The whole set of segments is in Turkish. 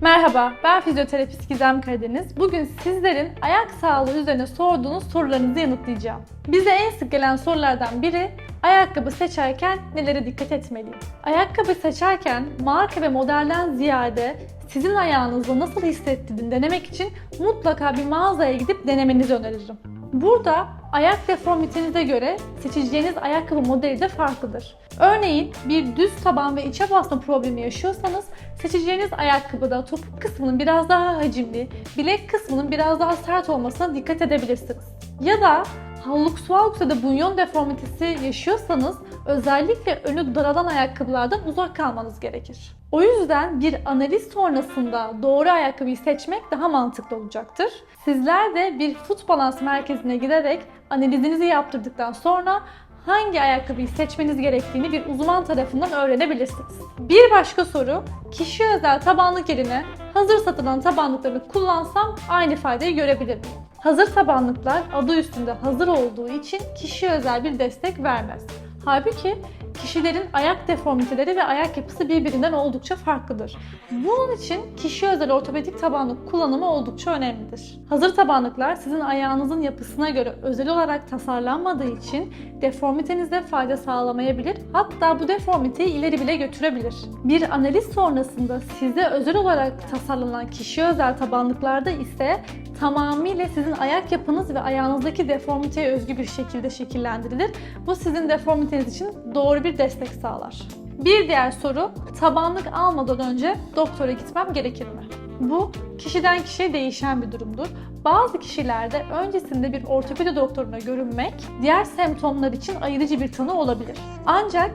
Merhaba, ben fizyoterapist Gizem Karadeniz. Bugün sizlerin ayak sağlığı üzerine sorduğunuz sorularınızı yanıtlayacağım. Bize en sık gelen sorulardan biri, ayakkabı seçerken nelere dikkat etmeliyim? Ayakkabı seçerken marka ve modelden ziyade sizin ayağınızda nasıl hissettiğini denemek için mutlaka bir mağazaya gidip denemenizi öneririm. Burada ayak deformitenize göre seçeceğiniz ayakkabı modeli de farklıdır. Örneğin bir düz taban ve içe basma problemi yaşıyorsanız seçeceğiniz ayakkabıda topuk kısmının biraz daha hacimli, bilek kısmının biraz daha sert olmasına dikkat edebilirsiniz. Ya da hallux valgus ya da bunyon deformitesi yaşıyorsanız özellikle önü daralan ayakkabılardan uzak kalmanız gerekir. O yüzden bir analiz sonrasında doğru ayakkabıyı seçmek daha mantıklı olacaktır. Sizler de bir foot balans merkezine giderek analizinizi yaptırdıktan sonra hangi ayakkabıyı seçmeniz gerektiğini bir uzman tarafından öğrenebilirsiniz. Bir başka soru, kişi özel tabanlık yerine hazır satılan tabanlıkları kullansam aynı faydayı görebilir miyim? Hazır tabanlıklar adı üstünde hazır olduğu için kişi özel bir destek vermez. Halbuki kişilerin ayak deformiteleri ve ayak yapısı birbirinden oldukça farklıdır. Bunun için kişi özel ortopedik tabanlık kullanımı oldukça önemlidir. Hazır tabanlıklar sizin ayağınızın yapısına göre özel olarak tasarlanmadığı için deformitenizde fayda sağlamayabilir. Hatta bu deformiteyi ileri bile götürebilir. Bir analiz sonrasında size özel olarak tasarlanan kişi özel tabanlıklarda ise tamamıyla sizin ayak yapınız ve ayağınızdaki deformiteye özgü bir şekilde şekillendirilir. Bu sizin deformiteniz için doğru bir destek sağlar. Bir diğer soru, tabanlık almadan önce doktora gitmem gerekir mi? Bu kişiden kişiye değişen bir durumdur. Bazı kişilerde öncesinde bir ortopedi doktoruna görünmek diğer semptomlar için ayırıcı bir tanı olabilir. Ancak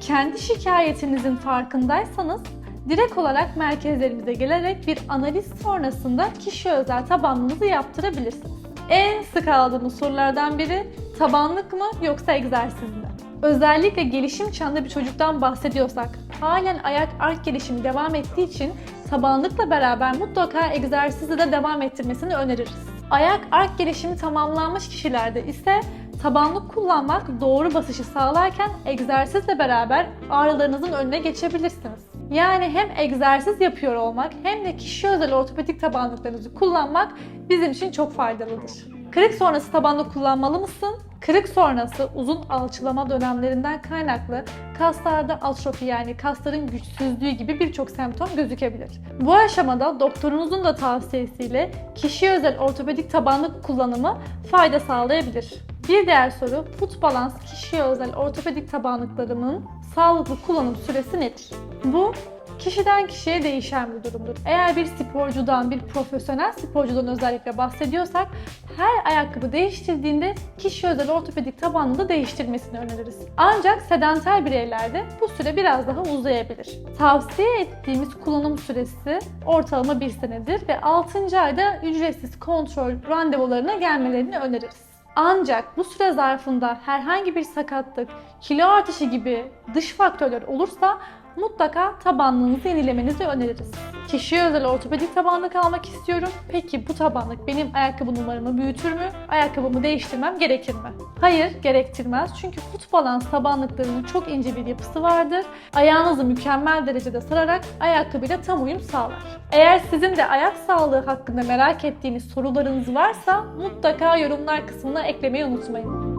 kendi şikayetinizin farkındaysanız direkt olarak merkezlerimize gelerek bir analiz sonrasında kişi özel tabanlığınızı yaptırabilirsiniz. En sık aldığımız sorulardan biri tabanlık mı yoksa egzersiz mi? Özellikle gelişim çağında bir çocuktan bahsediyorsak halen ayak ark gelişimi devam ettiği için tabanlıkla beraber mutlaka egzersizle de devam ettirmesini öneririz. Ayak ark gelişimi tamamlanmış kişilerde ise tabanlık kullanmak doğru basışı sağlarken egzersizle beraber ağrılarınızın önüne geçebilirsiniz. Yani hem egzersiz yapıyor olmak hem de kişi özel ortopedik tabanlıklarınızı kullanmak bizim için çok faydalıdır. Kırık sonrası tabanlık kullanmalı mısın? Kırık sonrası uzun alçılama dönemlerinden kaynaklı kaslarda atrofi yani kasların güçsüzlüğü gibi birçok semptom gözükebilir. Bu aşamada doktorunuzun da tavsiyesiyle kişi özel ortopedik tabanlık kullanımı fayda sağlayabilir. Bir diğer soru, foot balans kişiye özel ortopedik tabanlıklarımın sağlıklı kullanım süresi nedir? Bu kişiden kişiye değişen bir durumdur. Eğer bir sporcudan, bir profesyonel sporcudan özellikle bahsediyorsak her ayakkabı değiştirdiğinde kişi özel ortopedik tabanını da değiştirmesini öneririz. Ancak sedanter bireylerde bu süre biraz daha uzayabilir. Tavsiye ettiğimiz kullanım süresi ortalama bir senedir ve 6. ayda ücretsiz kontrol randevularına gelmelerini öneririz. Ancak bu süre zarfında herhangi bir sakatlık, kilo artışı gibi dış faktörler olursa mutlaka tabanlığınızı yenilemenizi öneririz. Kişiye özel ortopedik tabanlık almak istiyorum. Peki bu tabanlık benim ayakkabı numaramı büyütür mü? Ayakkabımı değiştirmem gerekir mi? Hayır, gerektirmez. Çünkü foot balans tabanlıklarının çok ince bir yapısı vardır. Ayağınızı mükemmel derecede sararak ayakkabıyla tam uyum sağlar. Eğer sizin de ayak sağlığı hakkında merak ettiğiniz sorularınız varsa mutlaka yorumlar kısmına eklemeyi unutmayın.